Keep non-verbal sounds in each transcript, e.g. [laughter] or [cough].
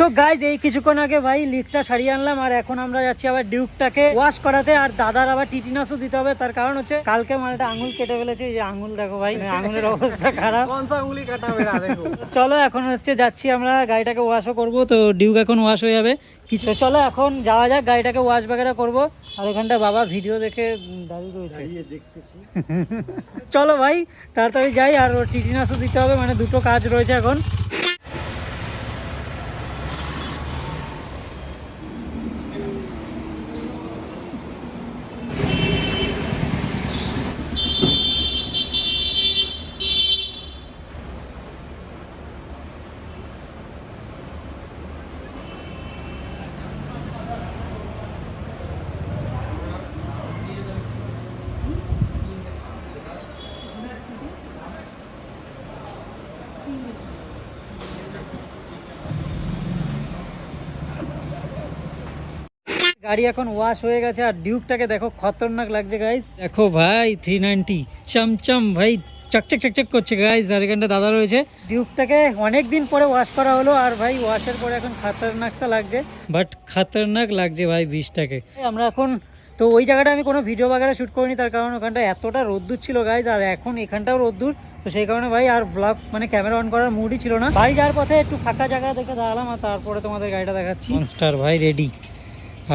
So guys এই কিছুক্ষণ আগে ভাই লিকটা সারিয়ে আনলাম আর এখন আমরা যাচ্ছি আবার ডিউকটাকে ওয়াশ করাতে আর দাদার আবার টিটিনাসও দিতে হবে। তার কারণ হচ্ছে কালকে মানেটা আঙুল কেটে ফেলেছে। যে আঙুল দেখো ভাই মানে আঙুলের অবস্থা খারাপ। [laughs] আঙুলি কাটাবে চলো এখন হচ্ছে যাচ্ছি আমরা গাড়িটাকে ওয়াশও করব। তো ডিউক এখন ওয়াশ হয়ে যাবে। কিছু চলো এখন যাওয়া যাক গাড়িটাকে ওয়াশ বাগেরা করব। আর এখানটা বাবা ভিডিও দেখে দাবি করেছে চলো ভাই তাড়াতাড়ি যাই আর টিটিনাসও দিতে হবে মানে দুটো কাজ রয়েছে এখন। গাড়ি এখন ওয়াশ হয়ে গেছে আর ডিউকটাকে দেখো খতরনাক লাগছে গাইজ দেখো ভাই থ্রি নাইনটি চমচম ভাই চকচক চকচক করছে গাইজ আর এখানটা দাদা রয়েছে। ডিউকটাকে অনেক দিন পরে ওয়াশ করা হলো আর ভাই ওয়াশের পরে এখন খাতারনাকটা লাগছে। বাট খাতারনাক লাগছে ভাই বীজটাকে আমরা এখন তো ওই জায়গাটা আমি কোনো ভিডিও বাগেরা শ্যুট করিনি তার কারণ ওখানটা এতটা রোদ্দুর ছিল গাইজ আর এখন এখানটাও রোদ্দুর তো সেই কারণে ভাই আর ব্লগ মানে ক্যামেরা অন করার মুডই ছিল না। বাড়ি যাওয়ার পথে একটু ফাঁকা জায়গা দেখে দাঁড়ালাম আর তারপরে তোমাদের গাড়িটা দেখাচ্ছি। মনস্টার ভাই রেডি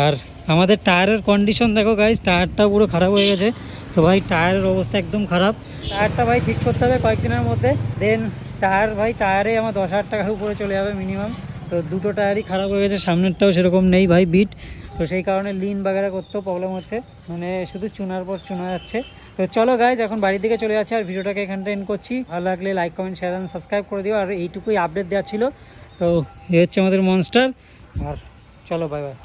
আর আমাদের টায়ারের কন্ডিশন দেখো গাইজ টায়ারটা পুরো খারাপ হয়ে গেছে। তো ভাই, টায়ারের অবস্থা একদম খারাপ। টায়ারটা ভাই ঠিক করতে হবে কয়েকদিনের মধ্যে। দেন টায়ার ভাই, টায়ারে আমার দশ হাজার টাকা উপরে চলে যাবে মিনিমাম তো দুটো টায়ারই খারাপ হয়ে গেছে, সামনেরটাও সেরকম নেই ভাই বিট তো সেই কারণে লিন বাগেরা করতেও প্রবলেম হচ্ছে। মানে শুধু চুনার পর চুনা যাচ্ছে। তো চলো গাইজ এখন বাড়ির দিকে চলে যাচ্ছে আর ভিডিওটাকে এখানটা এন্ড করছি। ভালো লাগলে like comment share and subscribe করে দিও। আর এইটুকুই আপডেট দেওয়া ছিল। তো এ হচ্ছে আমাদের মনস্টার আর চলো বাই বাই